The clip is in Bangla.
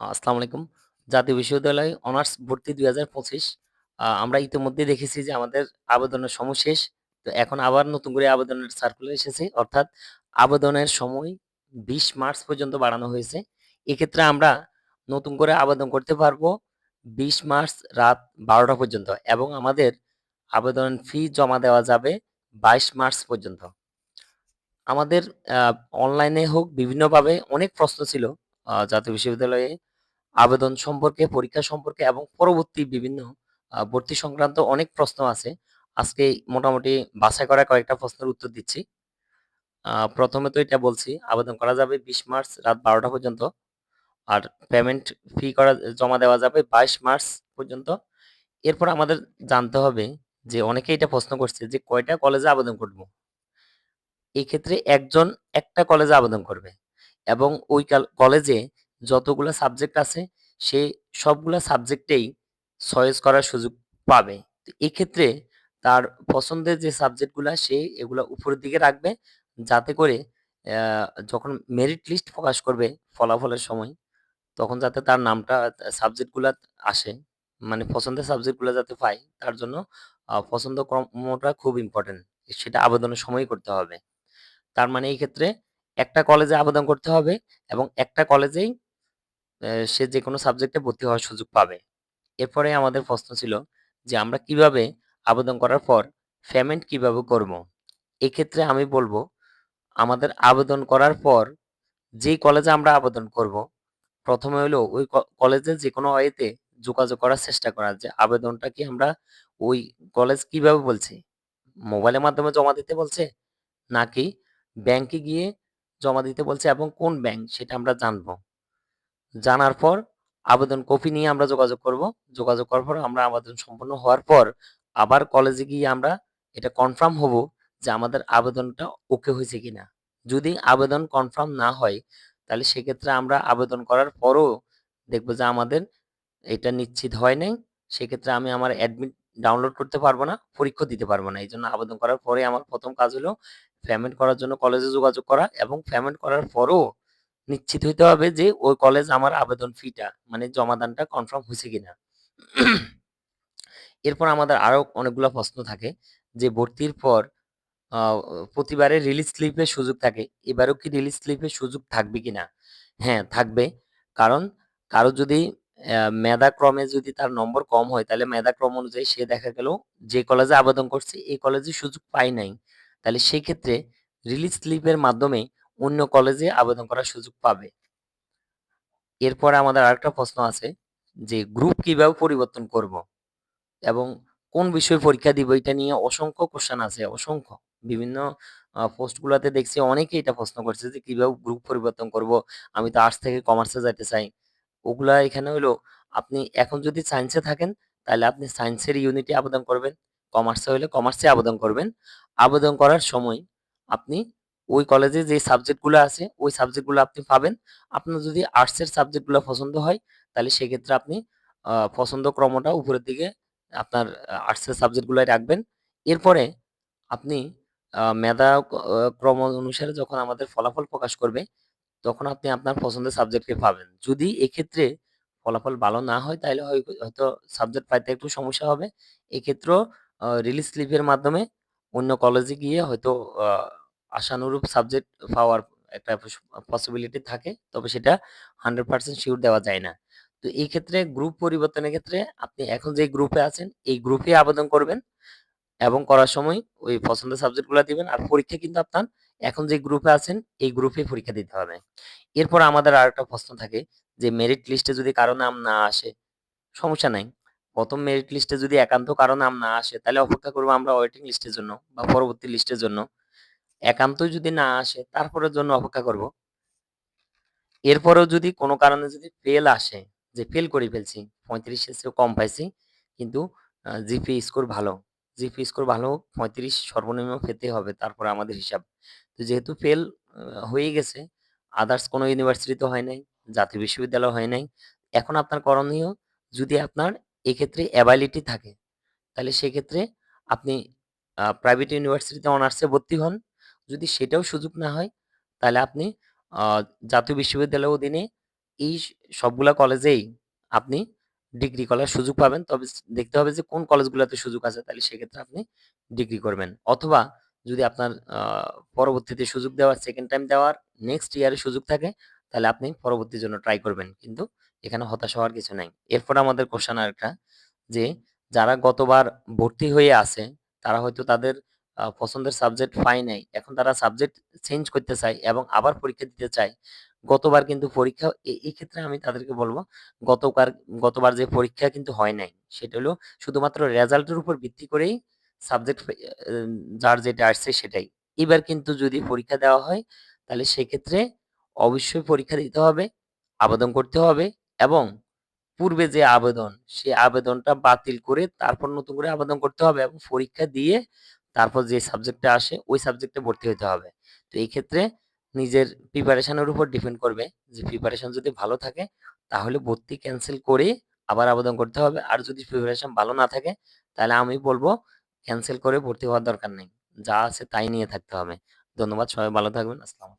আসসালামু আলাইকুম। জাতীয় বিশ্ববিদ্যালয় অনার্স ভর্তি দুই হাজার পঁচিশ আমরা ইতিমধ্যেই দেখেছি যে আমাদের আবেদনের সময় শেষ। তো এখন আবার নতুন করে আবেদনের সার্কুলার এসেছে। অর্থাৎ আবেদনের সময় ২০ মার্চ পর্যন্ত বাড়ানো হয়েছে। এক্ষেত্রে আমরা নতুন করে আবেদন করতে পারব ২০ মার্চ রাত ১২টা পর্যন্ত এবং আমাদের আবেদন ফি জমা দেওয়া যাবে ২২ মার্চ পর্যন্ত। আমাদের অনলাইনে হোক, বিভিন্নভাবে অনেক প্রশ্ন ছিল জাতীয় বিশ্ববিদ্যালয়ে আবেদন সম্পর্কে, পরীক্ষা সম্পর্কে এবং পরবর্তী বিভিন্ন ভর্তি সংক্রান্ত অনেক প্রশ্ন আছে। আজকে মোটামুটি বাছাই করা কয়েকটা প্রশ্নের উত্তর দিচ্ছি। প্রথমে তো এটা বলছি আবেদন করা যাবে ২০ মার্চ রাত ১২টা পর্যন্ত। আর পেমেন্ট ফি করা জমা দেওয়া যাবে ২২ মার্চ পর্যন্ত। এরপর আমাদের জানতে হবে যে অনেকেই এটা প্রশ্ন করছে যে কয়টা কলেজে আবেদন করব? এক্ষেত্রে একজন একটা কলেজে আবেদন করবে এবং ওই কাল, কলেজে যতগুলা সাবজেক্ট আছে, সে সবগুলা সাবজেক্টেই চয়েস করার সুযোগ পাবে। তো এক্ষেত্রে তার পছন্দের যে সাবজেক্টগুলা সে এগুলা উপরের দিকে রাখবে যাতে করে যখন মেরিট লিস্ট প্রকাশ করবে ফলাফলের সময়, তখন যাতে তার নামটা সাবজেক্টগুলা আসে। মানে পছন্দের সাবজেক্টগুলা যাতে পায়, তার জন্য পছন্দ ক্রমটা খুব ইম্পোর্টেন্ট। সেটা আবেদনের সময় করতে হবে। তার মানে এই ক্ষেত্রে একটা কলেজে আবেদন করতে হবে এবং একটা কলেজেই সে যে কোনো সাবজেক্টে ভর্তি হওয়ার সুযোগ পাবে। এরপরে আমাদের প্রশ্ন ছিল যে আমরা কীভাবে আবেদন করার পর পেমেন্ট কীভাবে করব? এক্ষেত্রে আমি বলব আমাদের আবেদন করার পর যেই কলেজে আমরা আবেদন করব, প্রথমে হলো ওই কলেজে যে কোনো ওয়েতে যোগাযোগ করার চেষ্টা করা যে আবেদনটা কি আমরা ওই কলেজ কীভাবে বলছে? মোবাইলের মাধ্যমে জমা দিতে বলছে? নাকি ব্যাংকে গিয়ে জমা দিতে বলছে এবং কোন ব্যাংক সেটা আমরা জানব। জানার পর আবেদন কপি নিয়ে আমরা যোগাযোগ করব। যোগাযোগ করার পর আমরা আবেদন সম্পন্ন হওয়ার পর আবার কলেজে গিয়ে আমরা এটা কনফার্ম হব যে আমাদের আবেদনটা ওকে হয়েছে কিনা। যদি আবেদন কনফার্ম না হয় তাহলে সেক্ষেত্রে আমরা আবেদন করার পরও দেখব যে আমাদের এটা নিশ্চিত হয় নাই। সেক্ষেত্রে আমি আমার অ্যাডমিট ডাউনলোড করতে পারব না, পরীক্ষা দিতে পারব না। এই জন্য আবেদন করার পরে আমার প্রথম কাজ হলো পেমেন্ট করার জন্য কলেজে যোগাযোগ করা এবং পেমেন্ট করার পরও নিশ্চিত হইতে হবে যে ওই কলেজ আমার আবেদন ফিটা মানে জমাদানটা কনফার্ম হয়েছে কিনা। এরপর আমাদের আরও অনেকগুলো প্রশ্ন থাকে যে ভর্তির পর প্রতিবারে রিলিজ স্লিপের সুযোগ থাকে। এবারেও কি রিলিজ স্লিপের সুযোগ থাকবে কিনা? হ্যাঁ, থাকবে। কারণ কারও যদি মেধাক্রমে যদি তার নম্বর কম হয় তাহলে মেধাক্রম অনুযায়ী সে দেখা গেল যে কলেজে আবেদন করছে এই কলেজে সুযোগ পায় নাই। তাহলে সেই ক্ষেত্রে রিলিজ স্লিপের মাধ্যমে অন্য কলেজে আবেদন করার সুযোগ পাবে। এরপরে আমাদের আরেকটা প্রশ্ন আছে যে গ্রুপ কীভাবে পরিবর্তন করব? এবং কোন বিষয়ে পরীক্ষা দিব এটা নিয়ে অসংখ্য কোশ্চেন আছে, অসংখ্য। বিভিন্ন পোস্টগুলোতে দেখছি অনেকেই এটা প্রশ্ন করছে যে কীভাবে গ্রুপ পরিবর্তন করব? আমি তো আর্টস থেকে কমার্সে যাইতে চাই। ওগুলা এখানে হইল আপনি এখন যদি সায়েন্সে থাকেন তাহলে আপনি সায়েন্সের ইউনিটে আবেদন করবেন। কমার্সে হইলে কমার্সে আবেদন করবেন। আবেদন করার সময় আপনি ওই কলেজে যে সাবজেক্টগুলো আছে ওই সাবজেক্টগুলো আপনি পাবেন। আপনার যদি আর্টসের সাবজেক্টগুলা পছন্দ হয় তাহলে সেক্ষেত্রে আপনি পছন্দ ক্রমটা উপরের দিকে আপনার আর্টসের সাবজেক্টগুলাই রাখবেন। এরপরে আপনি মেধা ক্রম অনুসারে যখন আমাদের ফলাফল প্রকাশ করবে, তখন আপনি আপনার পছন্দের সাবজেক্টকে পাবেন। যদি এক্ষেত্রে ফলাফল ভালো না হয় তাহলে হয় হয়তো সাবজেক্ট পাইতে একটু সমস্যা হবে। এক্ষেত্রেও রিলিজ স্লিপের মাধ্যমে অন্য কলেজে গিয়ে হয়তো আশানুরূপ সাবজেক্ট পাওয়ার একটা পসিবিলিটি থাকে। তবে সেটা 100% সিউর দেওয়া যায় না। তো এই ক্ষেত্রে গ্রুপ পরিবর্তনের ক্ষেত্রে আপনি এখন যে গ্রুপে আছেন এই গ্রুপে আবেদন করবেন এবং করার সময় ওই পছন্দের সাবজেক্টগুলা দিবেন। আর পরীক্ষা কিন্তু আপনার এখন যে গ্রুপে আছেন এই গ্রুপে পরীক্ষা দিতে হবে। এরপর আমাদের আর একটা প্রশ্ন থাকে যে মেরিট লিস্টে যদি কারও নাম না আসে, সমস্যা নাই। ১ম মেরিট লিস্টে যদি একান্ত কারও নাম না আসে তাহলে অপেক্ষা করব আমরা ওয়েটিং লিস্টের জন্য বা পরবর্তী লিস্টের জন্য। একান্তই যদি না আসে তারপরের জন্য অপেক্ষা করব। এরপরেও যদি কোনো কারণে যদি ফেল আসে, যে ফেল করে ফেলছি, ৩৫ এর চেয়েও কম পাইছি কিন্তু আ জিপিএ স্কোর ভালো। জিপিএ স্কোর ভালো ৩৫ সর্বনিম্ন পেতে হবে তারপরে আমাদের হিসাব। তো যেহেতু ফেল হয়ে গেছে, আদার্স কোনো ইউনিভার্সিটিতে হয় নাই, জাতীয় বিশ্ববিদ্যালয় হয় নাই। এখন আপনার করণীয় যদি আপনার এক্ষেত্রে এবিলিটি থাকে, তাহলে সেক্ষেত্রে আপনি প্রাইভেট ইউনিভার্সিটিতে অনার্সে ভর্তি হন। যদি সেটাও সুযোগ না হয়, তাহলে আপনি জাতীয় বিশ্ববিদ্যালয়ের অধীনে এই সবগুলা কলেজেই আপনি ডিগ্রি করার সুযোগ পাবেন। তবে দেখতে হবে যে কোন কলেজগুলাতে সুযোগ আছে। তাইলে সেক্ষেত্রে আপনি ডিগ্রি করবেন। অথবা যদি আপনার পরবর্তীতে সুযোগ দেওয়ার সেকেন্ড টাইম দেওয়ার নেক্সট ইয়ারে সুযোগ থাকে, তাহলে আপনি পরবর্তীর জন্য ট্রাই করবেন। কিন্তু এখানে হতাশ হওয়ার কিছু নাই। এরপরে আমাদের কোয়েশ্চেন আরেকটা যে যারা গতবার ভর্তি হয়ে আছে, তারা হয়তো তাদের পছন্দের সাবজেক্ট পায় নাই। এখন তারা সাবজেক্ট চেঞ্জ করতে চায় এবং আবার পরীক্ষা দিতে চায়। গতবার কিন্তু পরীক্ষা এই ক্ষেত্রে আমি তাদেরকে বলব গতকার গতবার যে পরীক্ষা কিন্তু হয় নাই। সেটা হলো শুধুমাত্র রেজাল্টের উপর ভিত্তি করেই সাবজেক্ট যার যেটা আসছে সেটাই। এবার কিন্তু যদি পরীক্ষা দেওয়া হয়, তাহলে সেক্ষেত্রে অবশ্যই পরীক্ষা দিতে হবে, আবেদন করতে হবে এবং পূর্বে যে আবেদন, সে আবেদনটা বাতিল করে তারপর নতুন করে আবেদন করতে হবে এবং পরীক্ষা দিয়ে তারপর যে সাবজেক্টটা আসে ওই সাবজেক্টে ভর্তি হইতে হবে। তো এই ক্ষেত্রে নিজের প্রিপারেশন এর উপর ডিপেন্ড করবে যে প্রিপারেশন যদি ভালো থাকে তাহলে ভর্তি ক্যানসেল করে আবার আবেদন করতে হবে। আর যদি প্রিপারেশন ভালো না থাকে তাহলে আমি বলব ক্যানসেল করে ভর্তি হওয়ার দরকার নেই। যা আছে তাই নিয়ে থাকতে হবে। ধন্যবাদ। সবাই ভালো থাকবেন। আসসালামু